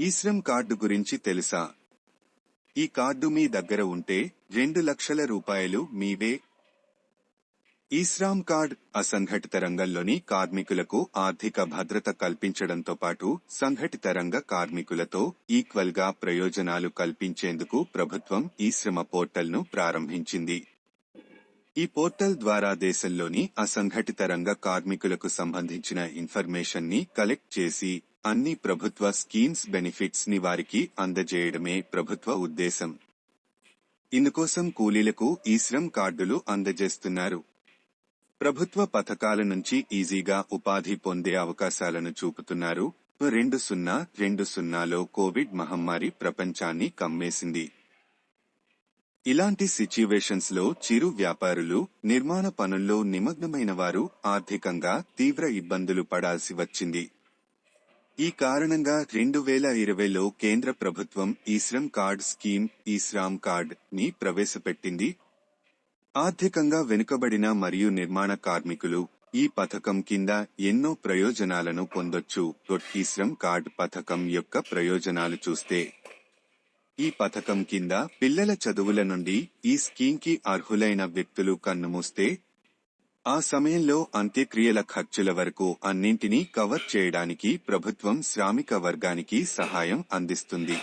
ఈ శ్రమ్ కార్డు గురించి తెలుసా? ఈ కార్డు మీ దగ్గర ఉంటే రెండు లక్షల రూపాయలు మీవే. ఈ శ్రామ్ కార్డ్ అసంఘటిత రంగంలోని కార్మికులకు ఆర్థిక భద్రత కల్పించడంతో పాటు సంఘటిత రంగ కార్మికులతో ఈక్వల్గా ప్రయోజనాలు కల్పించేందుకు ప్రభుత్వం ఈ శ్రమ పోర్టల్ను ప్రారంభించింది. ఈ పోర్టల్ ద్వారా దేశంలోని అసంఘటిత రంగ కార్మికులకు సంబంధించిన ఇన్ఫర్మేషన్ని కలెక్ట్ చేసి అన్ని ప్రభుత్వ స్కీమ్స్ బెనిఫిట్స్ని వారికి అందజేయడమే ప్రభుత్వ ఉద్దేశం. ఇందుకోసం కూలీలకు ఈ శ్రమ్ కార్డులు అందజేస్తున్నారు. ప్రభుత్వ పథకాల నుంచి ఈజీగా ఉపాధి పొందే అవకాశాలను చూపుతున్నారు. రెండు సున్నా రెండు సున్నాలో కోవిడ్ మహమ్మారి ప్రపంచాన్ని కమ్మేసింది. ఇలాంటి సిచ్యువేషన్స్లో చిరు వ్యాపారులు నిర్మాణ పనుల్లో నిమగ్నమైన వారు ఆర్థికంగా తీవ్ర ఇబ్బందులు పడాల్సి వచ్చింది. ఈ కారణంగా రెండు వేల ఇరవైలో కేంద్ర ప్రభుత్వం ఈ శ్రమ్ కార్డ్ స్కీమ్ ఈ శ్రామ్ కార్డ్ని ప్రవేశపెట్టింది. ఆర్థికంగా వెనుకబడిన మరియు నిర్మాణ కార్మికులు ఈ పథకం కింద ఎన్నో ప్రయోజనాలను పొందొచ్చు. ఈ శ్రమ్ కార్డ్ పథకం యొక్క ప్రయోజనాలు చూస్తే ఈ పథకం కింద పిల్లల చదువుల నుండి ఈ స్కీమ్కి అర్హులైన వ్యక్తులు కన్నుమూస్తే ఆ సమయంలో అంత్యక్రియల ఖర్చుల వరకు అన్నింటినీ కవర్ చేయడానికి ప్రభుత్వం శ్రామిక వర్గానికి సహాయం అందిస్తుంది.